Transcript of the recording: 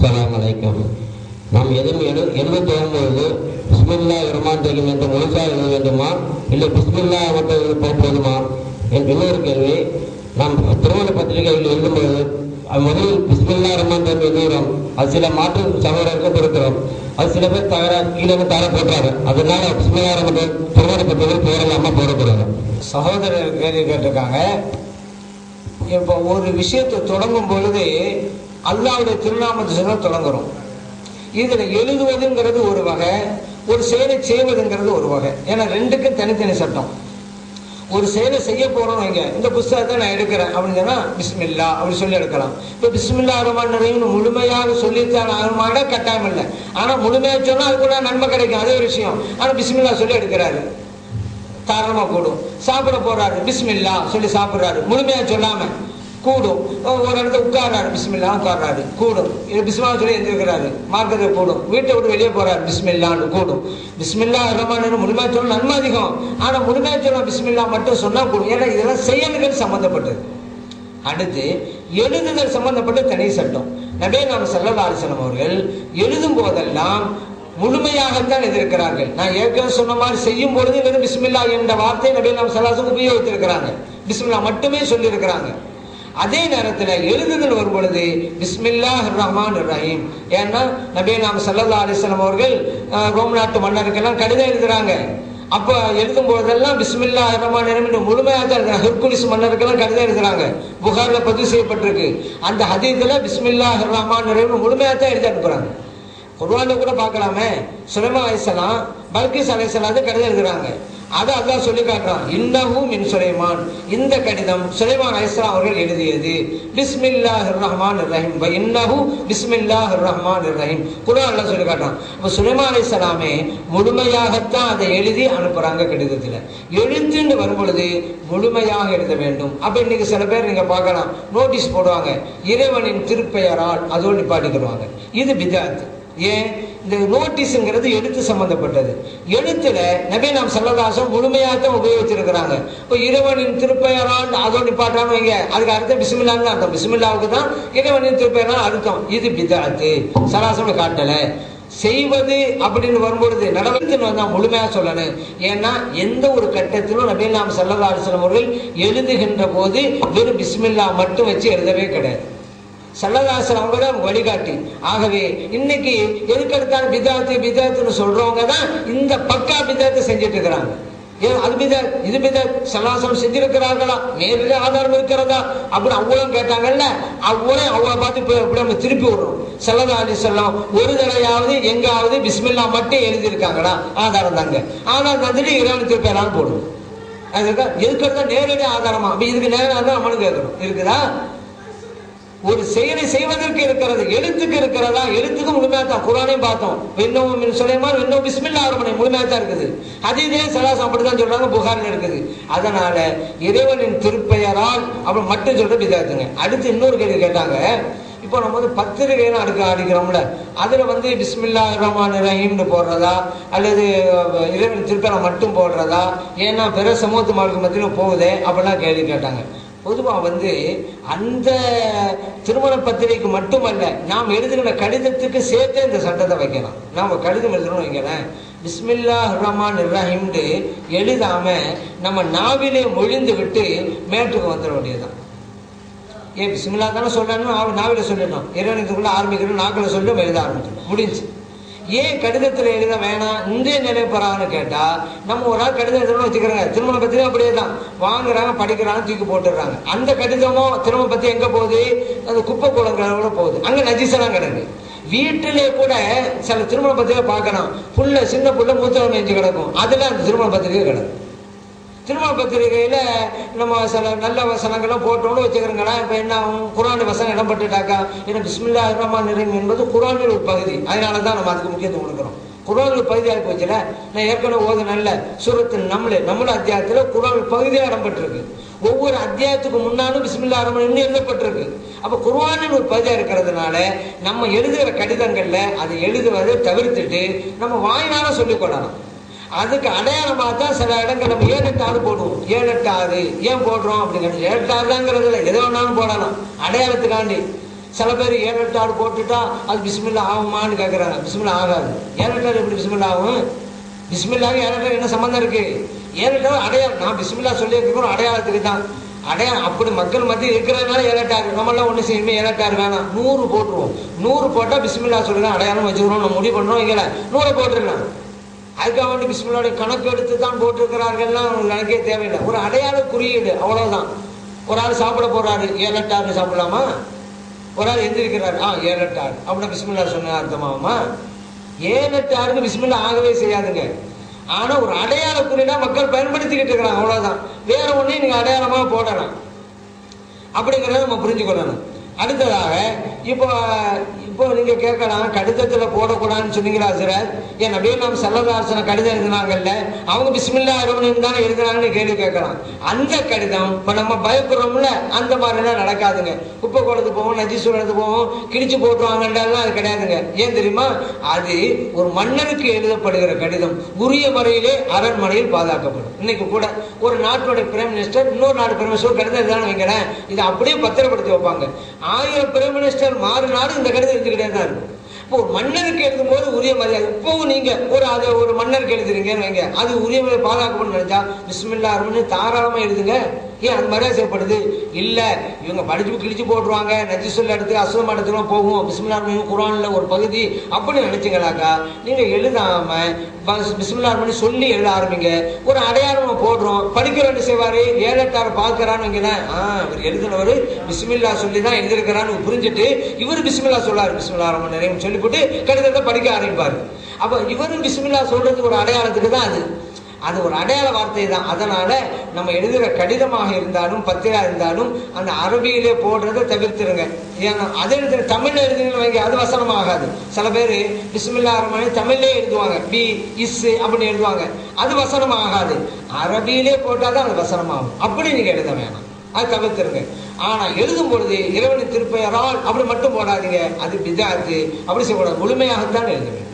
சலாம் அலைக்கும் நாம் எதுவும் எழு எழுத தோணும்பொழுது பிஸ்மில்லா இரமான் ரஹீம் என்று முழுசா எழுத வேண்டுமா? இல்லை பிஸ்மில்லா மட்டும் எழுத போதுமா? என் இன்னொரு கேள்வி நாம் திருமண பத்திரிகைகள் எழுதும்போது அது முதலில் பிஸ்மில்லா ரஹ்மான் ரஹீம் எழுதுகிறோம். அது சில மாற்று சகோதரர்கள் கொடுக்கிறோம். அது சில பேர் தகரா கீழே தர போட்டாரு. அதனால பிஸ்மில்லா ரஹ்மான் திருமண பத்திரிகை போடலாமா போடக்கூடாது சகோதரர் கேள்வி கேட்டிருக்காங்க. இப்போ ஒரு விஷயத்தை தொடங்கும் பொழுது அல்லாவுடைய திருநாமத்தை சொல்ல தொடங்குறோம். இதுல எழுதுவதுங்கிறது ஒரு வகை ஒரு செயலை செய்வதுங்கிறது ஒரு வகை. ஏன்னா ரெண்டுக்கும் தனித்தனி சட்டம். ஒரு செயலை செய்ய போறோம் வைங்க இந்த புஸ்தகத்தை நான் எடுக்கிறேன் அப்படின்னு சொன்னா பிஸ்மில்லா அப்படி சொல்லி எடுக்கலாம். இப்போ பிஸ்மில்லா ரஹ்மான் ரஹீம்னு முழுமையாக சொல்லித்தான் ஆகுமான கட்டாயம் இல்லை. ஆனா முழுமையாக சொன்னா அது கூட நன்மை கிடைக்கும் அதே ஒரு விஷயம். ஆனா பிஸ்மில்லா சொல்லி எடுக்கிறாரு. தாராளமா கூடும் சாப்பிட போறாரு பிஸ்மில்லா சொல்லி சாப்பிடுறாரு. முழுமையா சொல்லாம. கூடும். ஒரு இடத்துல உட்கார்றாரு. பிஸ்மில்லா உட்கார்றாரு. கூடும். இது பிஸ்மா சொல்லி எழுந்திருக்கிறாரு. மார்க்கெட்டில் கூடும். வீட்டை விட்டு வெளியே போறாரு. பிஸ்மில்லான்னு கூடும். பிஸ்மில்லா ரஹ்மான் முழுமையா சொல்லணும் நன்மை அதிகம். ஆனா முழுமையா சொல்ல பிஸ்மில்லா மட்டும் சொன்னா கூடும். ஏன்னா இதெல்லாம் செயல்கள் சம்பந்தப்பட்டது. அடுத்து எழுதுதல் சம்பந்தப்பட்ட தனி சட்டம். நபே நாம் சல்லல்லா அவர்கள் எழுதும் போதெல்லாம் முழுமையாகத்தான் எதிர்க்கிறார்கள் நான் ஏற்கனவே சொன்ன மாதிரி செய்யும் பொழுது வெறும் பிஸ்மில்லா என்ற வார்த்தை நபே நாம் சல்லாசம் உபயோகித்திருக்கிறாங்க. பிஸ்மில்லா மட்டுமே சொல்லியிருக்கிறாங்க. அதே நேரத்தில் எழுதுதல் வரும் பொழுது பிஸ்மில்லா ரஹ்மான் ரஹீம் ஏன்னா நபே நாம் சல்லா அலிஸ்லாம் அவர்கள் ரோம் நாட்டு மன்னருக்கெல்லாம் கடிதம் எழுதுறாங்க. அப்போ எழுதும் போதெல்லாம் பிஸ்மில்லா ரஹ்மான் ரஹீம் என்று முழுமையாக தான் எழுதுறாங்க. ஹெர்குலிஸ் மன்னருக்கெல்லாம் கடிதம் எழுதுறாங்க. புகாரில் பதிவு செய்யப்பட்டிருக்கு. அந்த ஹதீத்தில் பிஸ்மில்லா ரஹ்மான் ரஹீம் முழுமையாக தான் எழுதி அனுப்புறாங்க. குர்வானில் கூட பார்க்கலாமே. சுலைமான் அலிசலாம் பல்கிஸ் அலிசலாம் கடிதம் எழுதுறாங்க. அதை அல்லாஹ் சொல்லி காட்டுறான். இன்னஹு மின் சுலைமான். இந்த கடிதம் சுலைமான் அலிஸ்லாம் அவர்கள் எழுதியது. பிஸ்மில்லா ரஹ்மான் ரஹீம் வ இன்னஹு பிஸ்மில்லாஹிர் ரஹ்மான் ரஹீம் குரான் அல்லாஹ் சொல்லி காட்டுறான். இப்போ சுலைமான் அலிஸ்லாமே முழுமையாகத்தான் அதை எழுதி அனுப்புறாங்க கடிதத்தில். எழுந்துன்னு வரும்பொழுது முழுமையாக எழுத வேண்டும். அப்போ இன்னைக்கு சில பேர் நீங்கள் பார்க்கலாம் நோட்டீஸ் போடுவாங்க இறைவனின் திருப்பெயரால் அதோடு நிப்பாட்டிக்கிடுவாங்க. இது பிதாத். ஏன்? இந்த நோட்டீஸுங்கிறது எழுத்து சம்பந்தப்பட்டது. எழுத்துல நபி நாம் சல்லதாசம் முழுமையாகத்தான் உபயோகிச்சிருக்கிறாங்க. இப்போ இறைவனின் திருப்பெயரால் அதோ நிப்பாட்டான்னு வைங்க. அதுக்கு அர்த்தம் பிஸ்மில்லான்னு அர்த்தம். பிஸ்மில்லாவுக்கு தான் இறைவனின் திருப்பெயரால் அர்த்தம். இது பிதாத்து சலாசம் காட்டல. செய்வது அப்படின்னு வரும்பொழுது நடவடிக்கை வந்தால் முழுமையாக சொல்லணும். ஏன்னா எந்த ஒரு கட்டத்திலும் நபி நாம் சல்லல்லா அவர்கள் எழுதுகின்ற போது வெறும் பிஸ்மில்லா மட்டும் வச்சு எழுதவே கிடையாது. சல்லதாசன் அவங்கள வழிகாட்டி. ஆகவே இன்னைக்கு எதுக்கெடுத்தாலும் பிதாத்து பிதாத்துன்னு சொல்றவங்க தான் இந்த பக்கா பிதாத்தை செஞ்சுட்டு இருக்கிறாங்க. ஏன்? அது பிதாத் இது பிதாத் சல்லாசம் செஞ்சிருக்கிறார்களா? நேரில் ஆதாரம் இருக்கிறதா? அப்படின்னு அவ்வளவு கேட்டாங்கல்ல. அவ்வளோ அவளை பார்த்து இப்ப இப்படி நம்ம திருப்பி விடுறோம். சல்லதா அலி சொல்லாம் ஒரு தடவையாவது எங்காவது பிஸ்மில்லா மட்டும் எழுதியிருக்காங்களா ஆதாரம் தாங்க. ஆதாரம் தந்துட்டு இறைவன் திருப்பி போடுவோம் அதுதான் எதுக்கு நேரடி ஆதாரமா. அப்ப இதுக்கு நேரம் நம்மளும் கேட்கணும் இருக்குதா? ஒரு செயலை செய்வதற்கு இருக்கிறது எழுத்துக்கு இருக்கிறதா? எழுத்துக்கு முழுமையா தான் குரானையும் பார்த்தோம். இன்னும் சுலைமான் இன்னும் பிஸ்மில்லா அரமனை முழுமையா தான் இருக்குது. அதே சலாசம் அப்படிதான் சொல்றாங்க புகாரில் இருக்குது. அதனால இறைவனின் திருப்பெயரால் அப்படி மட்டும் சொல்ற பிதாத்துங்க அடுத்து இன்னொரு கேள்வி கேட்டாங்க. இப்போ நம்ம வந்து பத்திரிகைன்னு அடுக்க அடிக்கிறோம்ல அதில் வந்து பிஸ்மில்லா ரஹ்மான் ரஹீம்னு போடுறதா? அல்லது இறைவன் திருப்பெயரை மட்டும் போடுறதா? ஏன்னா பிற சமூகத்து மக்களுக்கு மத்தியிலும் போகுதே அப்படிலாம் கேள்வி கேட்டாங்க. பொதுவாக வந்து அந்த திருமண பத்திரிகைக்கு மட்டுமல்ல நாம் எழுதுகிற கடிதத்துக்கு சேர்த்தே இந்த சட்டத்தை வைக்கலாம். நாம் கடிதம் எழுதணும்னு வைக்கிறேன் பிஸ்மில்லா ரஹ்மான் ரஹீம்னு எழுதாம நம்ம நாவிலே மொழிந்து விட்டு மேட்டுக்கு வந்துட வேண்டியதுதான். ஏன் பிஸ்மில்லா தானே சொல்லணும் அவன் நாவில சொல்லணும் இறைவனுக்குள்ள ஆரம்பிக்கணும் நாக்கில் சொல்லி எழுத ஆரம்பிக்கணும். முடிஞ்சு. ஏன் கடிதத்தில் எழுத வேணாம்? இந்திய நிலை கேட்டால் நம்ம ஒரு ஆள் கடிதம் எழுதணும்னு வச்சுக்கிறாங்க திருமண பத்திரிகை அப்படியே தான் வாங்குறாங்க படிக்கிறாங்க தூக்கி போட்டுடுறாங்க. அந்த கடிதமோ திருமண பத்தி எங்கே போகுது? அது குப்பை குளங்களோட போகுது. அங்கே நஜிசெல்லாம் கிடக்கு. வீட்டிலே கூட சில திருமண பத்திரிகை பார்க்கலாம். புள்ள சின்ன புள்ள மூத்தவன் நெஞ்சு கிடக்கும். அதெல்லாம் அந்த திருமண பத்திரிகை கிடக்கும் திருமண பத்திரிகையில நம்ம சில நல்ல வசனங்கள்லாம் போட்டோம்னு வச்சுக்கிறோங்களேன் இப்போ என்ன ஆகும் குரான் வசனம் இடம்பட்டுட்டாக்கா ஏன்னா பிஸ்மில்லா ரஹ்மான் ரஹீம் என்பது குரானில் ஒரு பகுதி. அதனால தான் நம்ம அதுக்கு முக்கியத்துவம் கொடுக்குறோம். குரானில் பகுதியாக போச்சுல? நான் ஏற்கனவே ஓது நல்ல சூரத்து நம்மளே நம்மள அத்தியாயத்தில் குரான் பகுதியாக இடம்பெற்றிருக்கு ஒவ்வொரு அத்தியாயத்துக்கு முன்னாலும் பிஸ்மில்லா ரஹ்மான் எழுதப்பட்டிருக்கு அப்போ குர்வானில் ஒரு பகுதியாக இருக்கிறதுனால நம்ம எழுதுகிற கடிதங்களில் அதை எழுதுவதை தவிர்த்துட்டு நம்ம வாயினால சொல்லிக்கொள்ளலாம் அதுக்கு அடையாளமாக தான் சில இடங்கள் நம்ம ஏழு எட்டு ஆறு போடுவோம். ஏழு எட்டு ஆறு ஏன் போடுறோம் அப்படிங்கிறது ஏழு எட்டு இல்லை. எதை வேணாலும் போடலாம். அடையாளத்துக்காண்டி. சில பேர் ஏழு எட்டு ஆறு போட்டுட்டா அது பிஸ்மில்லா ஆகுமான்னு கேட்குறாங்க பிஸ்மில்லா ஆகாது. ஏழு எட்டு எப்படி பிஸ்மில்லா ஆகும்? பிஸ்மில்லாவுக்கு ஏழு எட்டு என்ன சம்மந்தம் இருக்கு? ஏழு எட்டு அடையாளம். நான் பிஸ்மில்லா சொல்லியிருக்கணும் அடையாளத்துக்கு தான். அடையாளம் அப்படி மக்கள் மத்தியில் இருக்கிறதுனால ஏழட்டாரு நம்மளாம் ஒன்று செய்யுமே ஏழட்டாறு வேணாம். நூறு போட்டுருவோம். நூறு போட்டால் பிஸ்மில்லா சொல்லுங்க அடையாளம் வச்சுக்கிறோம். நம்ம முடிவு பண்ணுறோம் இங்கே நூறை போட்டுருக்கலாம். அதுக்காக வேண்டி பிஸ்மில்லாவுடைய கணக்கு எடுத்து தான் போட்டிருக்கிறார்கள்லாம் எனக்கே தேவையில்லை. ஒரு அடையாள குறியீடு அவ்வளவுதான். ஒரு ஆள் சாப்பிட போறாரு ஏழட்டாறு சாப்பிடலாமா? ஒரு ஆள் எந்திரிக்கிறாரு ஆ ஏழு ஏழட்டாறு அப்படின்னா பிஸ்மில்லா சொன்ன அர்த்தமாகுமா? ஆறுன்னு பிஸ்மில்லா ஆகவே செய்யாதுங்க. ஆனா ஒரு அடையாள குறியீடா மக்கள் பயன்படுத்திக்கிட்டு இருக்கிறாங்க அவ்வளவுதான். வேற ஒன்றையும் நீங்க அடையாளமா போடலாம். அப்படிங்கிறத நம்ம புரிஞ்சுக்கொள்ளணும். அடுத்ததாக இப்போ இப்போ நீங்க கேட்கலாம் கடிதத்துல போடக்கூடாதுன்னு சொன்னீங்களா சார் என் நபீ நாம் செல்லதாசன கடிதம் எழுதினாங்கல்ல அவங்க பிஸ்மில்லா அரவணையும் தானே எழுதுனாங்கன்னு கேள்வி கேட்கலாம். அந்த கடிதம் இப்போ நம்ம பயப்படுறோம்ல அந்த மாதிரிலாம் நடக்காதுங்க. குப்பை குளத்து போவோம் நஜீஸ்வரத்து போவோம் கிழிச்சு போட்டுருவாங்கன்றலாம் அது கிடையாதுங்க. ஏன் தெரியுமா? அது ஒரு மன்னனுக்கு எழுதப்படுகிற கடிதம் உரிய முறையிலே அரண்மனையில் பாதுகாக்கப்படும். இன்னைக்கு கூட ஒரு நாட்டோட பிரைம் மினிஸ்டர் இன்னொரு நாடு பிரைம் மினிஸ்டர் கடிதம் எழுதான்னு வைக்கிறேன் இதை அப்படியே பத்திரப்படுத்தி வைப்பாங்க. ஆயிரம் பிரைம் மினிஸ்டர் மாறினாலும் இந்த கடிதம் இருந்துக்கிட்டே தான் இருக்கும். இப்போ ஒரு மன்னருக்கு எழுதும் போது உரிய மரியாதை. இப்பவும் நீங்க ஒரு அதை ஒரு மன்னருக்கு எழுதுறீங்கன்னு வைங்க. அது உரிய மரியாதை பாதுகாக்கப்படும் நினைச்சா பிஸ்மில்லா அரும்னு தாராளமா எழுதுங்க. ஏன் அது மரியாதை செயல்படுது? இல்லை இவங்க படிச்சு கிழிச்சு போட்டுருவாங்க. நஜிசுல்ல எடுத்து அசுலம் எடுத்துலாம் போகும். பிஸ்மில்லா குரானில் ஒரு பகுதி. அப்படின்னு நினைச்சீங்களாக்கா? நீங்கள் எழுதாம பஸ் மணி சொல்லி எழுத ஆரம்பிங்க. ஒரு அடையாளம் போடுறோம். படிக்கிறவன் செய்வார். ஏழட்டார் ஏழெட்டாறு பார்க்கறான்னு வைங்களேன். ஆ இவர் எழுதினவர் பிஸ்மில்லா சொல்லி தான் எழுதியிருக்கிறான்னு புரிஞ்சுட்டு இவர் பிஸ்மில்லா சொல்லாரு பிஸ்மில்லா ரமன் நிறைய சொல்லிவிட்டு கடிதத்தை படிக்க ஆரம்பிப்பாரு. அப்போ இவரும் பிஸ்மில்லா சொல்றது ஒரு அடையாளத்துக்கு தான் அது. அது ஒரு அடையாள வார்த்தை தான் அதனால நம்ம எழுதுகிற கடிதமாக இருந்தாலும் பத்திரா இருந்தாலும் அந்த அரபியிலே போடுறதை தவிர்த்துருங்க. ஏன்னா அதை எழுதுற தமிழ்ல எழுதுங்கன்னு வைங்க அது வசனமாகாது சில பேர் பிஸ்மில்லா ரஹ்மான் தமிழ்லே எழுதுவாங்க. பி இஸ் அப்படின்னு எழுதுவாங்க. அது வசனம் ஆகாது. அரபியிலே போட்டால் தான் அது வசனமாகும். அப்படி நீங்கள் எழுத வேணாம். அது தவிர்த்துருங்க. ஆனால் எழுதும் பொழுது இறைவனின் திருப்பெயரால் அப்படி மட்டும் போடாதீங்க. அது பிதாத்து. அப்படி சொல்லக்கூடாது முழுமையாகத்தான் எழுதுவேன்